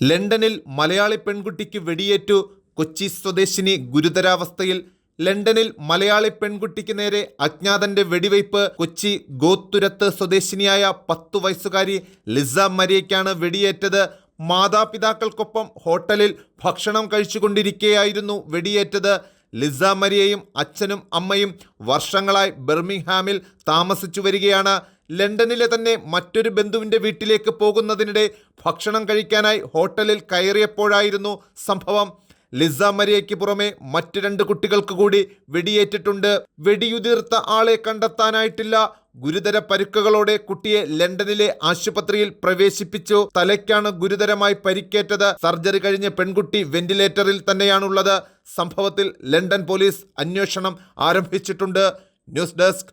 ലണ്ടനിൽ മലയാളി പെൺകുട്ടിക്ക് വെടിയേറ്റു കൊച്ചി സ്വദേശിനി ഗുരുതരാവസ്ഥയിൽ ലണ്ടനിൽ മലയാളി പെൺകുട്ടിക്ക് നേരെ അജ്ഞാതന്റെ വെടിവയ്പ് കൊച്ചി ഗോത്തുരത്ത് സ്വദേശിനിയായ പത്തു വയസ്സുകാരി ലിസ മരിയയ്ക്കാണ് വെടിയേറ്റത്. മാതാപിതാക്കൾക്കൊപ്പം ഹോട്ടലിൽ ഭക്ഷണം കഴിച്ചുകൊണ്ടിരിക്കെയായിരുന്നു വെടിയേറ്റത്. ലിസ മരിയയും അച്ഛനും അമ്മയും വർഷങ്ങളായി ബെർമിംഗ്ഹാമിൽ താമസിച്ചു വരികയാണ് ലണ്ടനിലെ തന്നെ മറ്റൊരു ബന്ധുവിന്റെ വീട്ടിലേക്ക് പോകുന്നതിനിടെ ഭക്ഷണം കഴിക്കാനായി ഹോട്ടലിൽ കയറിയപ്പോഴായിരുന്നു സംഭവം. ലിസ മരിയയ്ക്ക് പുറമെ മറ്റു രണ്ട് കുട്ടികൾക്ക് കൂടി വെടിയേറ്റിട്ടുണ്ട്. വെടിയുതിർത്ത ആളെ കണ്ടെത്താനായിട്ടില്ല. ഗുരുതര പരുക്കുകളോടെ കുട്ടിയെ ലണ്ടനിലെ ആശുപത്രിയിൽ പ്രവേശിപ്പിച്ചു. തലയ്ക്കാണ് ഗുരുതരമായി പരിക്കേറ്റത്. സർജറി കഴിഞ്ഞ് പെൺകുട്ടി വെന്റിലേറ്ററിൽ തന്നെയാണുള്ളത്. സംഭവത്തിൽ ലണ്ടൻ പോലീസ് അന്വേഷണം ആരംഭിച്ചിട്ടുണ്ട്. ന്യൂസ് ഡെസ്ക്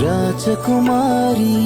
రాజకుమారి